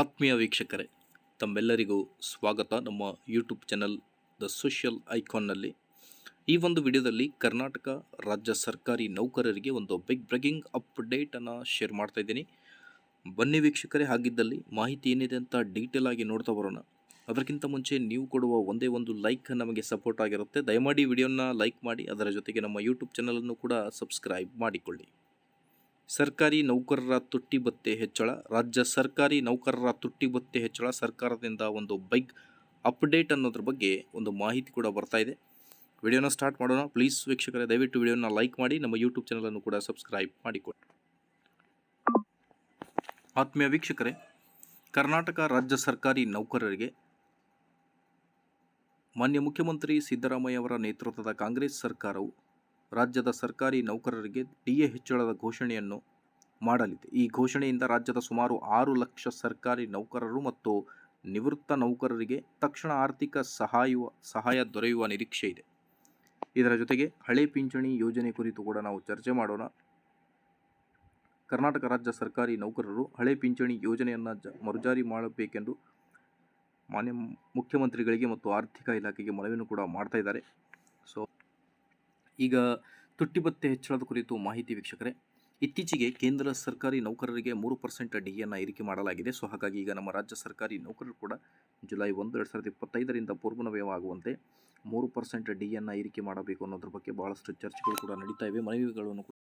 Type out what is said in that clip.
ಆತ್ಮೀಯ ವೀಕ್ಷಕರೇ, ತಮ್ಮೆಲ್ಲರಿಗೂ ಸ್ವಾಗತ ನಮ್ಮ ಯೂಟ್ಯೂಬ್ ಚಾನಲ್ ದ ಸೋಷಿಯಲ್ ಐಕಾನ್ನಲ್ಲಿ ಈ ಒಂದು ವಿಡಿಯೋದಲ್ಲಿ ಕರ್ನಾಟಕ ರಾಜ್ಯ ಸರ್ಕಾರಿ ನೌಕರರಿಗೆ ಒಂದು ಬಿಗ್ ಬ್ರೇಕಿಂಗ್ ಅಪ್ಡೇಟನ್ನು ಶೇರ್ ಮಾಡ್ತಾ ಇದ್ದೀನಿ. ಬನ್ನಿ ವೀಕ್ಷಕರೇ, ಹಾಗಿದ್ದಲ್ಲಿ ಮಾಹಿತಿ ಏನಿದೆ ಅಂತ ಡೀಟೇಲ್ ಆಗಿ ನೋಡ್ತಾ ಬರೋಣ. ಅದಕ್ಕಿಂತ ಮುಂಚೆ ನೀವು ಕೊಡುವ ಒಂದೇ ಒಂದು ಲೈಕ್ ನಮಗೆ ಸಪೋರ್ಟ್ ಆಗಿರುತ್ತೆ. ದಯಮಾಡಿ ವಿಡಿಯೋನ ಲೈಕ್ ಮಾಡಿ, ಅದರ ಜೊತೆಗೆ ನಮ್ಮ ಯೂಟ್ಯೂಬ್ ಚಾನಲನ್ನು ಕೂಡ ಸಬ್ಸ್ಕ್ರೈಬ್ ಮಾಡಿಕೊಳ್ಳಿ. ಸರ್ಕಾರಿ ನೌಕರರ ತುಟ್ಟಿ ಭತ್ಯೆ ಹೆಚ್ಚಳ. ರಾಜ್ಯ ಸರ್ಕಾರಿ ನೌಕರರ ತುಟ್ಟಿ ಭತ್ಯೆ ಹೆಚ್ಚಳ. ಸರ್ಕಾರದಿಂದ ಒಂದು ಬೈಕ್ ಅಪ್ಡೇಟ್ ಅನ್ನೋದ್ರ ಬಗ್ಗೆ ಒಂದು ಮಾಹಿತಿ ಕೂಡ ಬರ್ತಾ ಇದೆ. ವಿಡಿಯೋನ ಸ್ಟಾರ್ಟ್ ಮಾಡೋಣ. ಪ್ಲೀಸ್ ವೀಕ್ಷಕರೇ, ದಯವಿಟ್ಟು ವಿಡಿಯೋನ ಲೈಕ್ ಮಾಡಿ, ನಮ್ಮ ಯೂಟ್ಯೂಬ್ ಚಾನಲನ್ನು ಕೂಡ ಸಬ್ಸ್ಕ್ರೈಬ್ ಮಾಡಿಕೊಡಿ. ಆತ್ಮೀಯ ವೀಕ್ಷಕರೇ, ಕರ್ನಾಟಕ ರಾಜ್ಯ ಸರ್ಕಾರಿ ನೌಕರರಿಗೆ ಮಾನ್ಯ ಮುಖ್ಯಮಂತ್ರಿ ಸಿದ್ದರಾಮಯ್ಯ ಅವರ ನೇತೃತ್ವದ ಕಾಂಗ್ರೆಸ್ ಸರ್ಕಾರವು ರಾಜ್ಯದ ಸರ್ಕಾರಿ ನೌಕರರಿಗೆ ಡಿಎ ಹೆಚ್ಚಳದ ಘೋಷಣೆಯನ್ನು ಮಾಡಲಿದೆ. ಈ ಘೋಷಣೆಯಿಂದ ರಾಜ್ಯದ ಸುಮಾರು ಆರು ಲಕ್ಷ ಸರ್ಕಾರಿ ನೌಕರರು ಮತ್ತು ನಿವೃತ್ತ ನೌಕರರಿಗೆ ತಕ್ಷಣ ಆರ್ಥಿಕ ಸಹಾಯ ಸಹಾಯ ದೊರೆಯುವ ನಿರೀಕ್ಷೆ ಇದೆ. ಇದರ ಜೊತೆಗೆ ಹಳೆ ಪಿಂಚಣಿ ಯೋಜನೆ ಕುರಿತು ಕೂಡ ನಾವು ಚರ್ಚೆ ಮಾಡೋಣ. ಕರ್ನಾಟಕ ರಾಜ್ಯ ಸರ್ಕಾರಿ ನೌಕರರು ಹಳೆ ಪಿಂಚಣಿ ಯೋಜನೆಯನ್ನು ಜ, ಮರುಜಾರಿ ಮಾಡಬೇಕೆಂದು ಮಾನ್ಯ ಮುಖ್ಯಮಂತ್ರಿಗಳಿಗೆ ಮತ್ತು ಆರ್ಥಿಕ ಇಲಾಖೆಗೆ ಮನವಿಯನ್ನು ಕೂಡ ಮಾಡ್ತಾ ಇದ್ದಾರೆ. ಸೊ ಈಗ ತುಟ್ಟಿ ಭತ್ತೆ ಹೆಚ್ಚಳದ ಕುರಿತು ಮಾಹಿತಿ ವೀಕ್ಷಕರೇ, ಇತ್ತೀಚೆಗೆ ಕೇಂದ್ರ ಸರ್ಕಾರಿ ನೌಕರರಿಗೆ ಮೂರು ಪರ್ಸೆಂಟ್ ಡಿಯನ್ನು ಏರಿಕೆ ಮಾಡಲಾಗಿದೆ. ಸೊ, ಹಾಗಾಗಿ ಈಗ ನಮ್ಮ ರಾಜ್ಯ ಸರ್ಕಾರಿ ನೌಕರರು ಕೂಡ ಜುಲೈ ಒಂದು, ಎರಡು ಸಾವಿರದ ಇಪ್ಪತ್ತೈದರಿಂದ ಪೂರ್ವನವಯವಾಗುವಂತೆ ಮೂರು ಪರ್ಸೆಂಟ್ ಡಿಯನ್ನು ಏರಿಕೆ ಮಾಡಬೇಕು ಅನ್ನೋದ್ರ ಬಗ್ಗೆ ಭಾಳಷ್ಟು ಚರ್ಚೆಗಳು ಕೂಡ ನಡೀತಾ ಇವೆ. ಮನವಿಗಳನ್ನು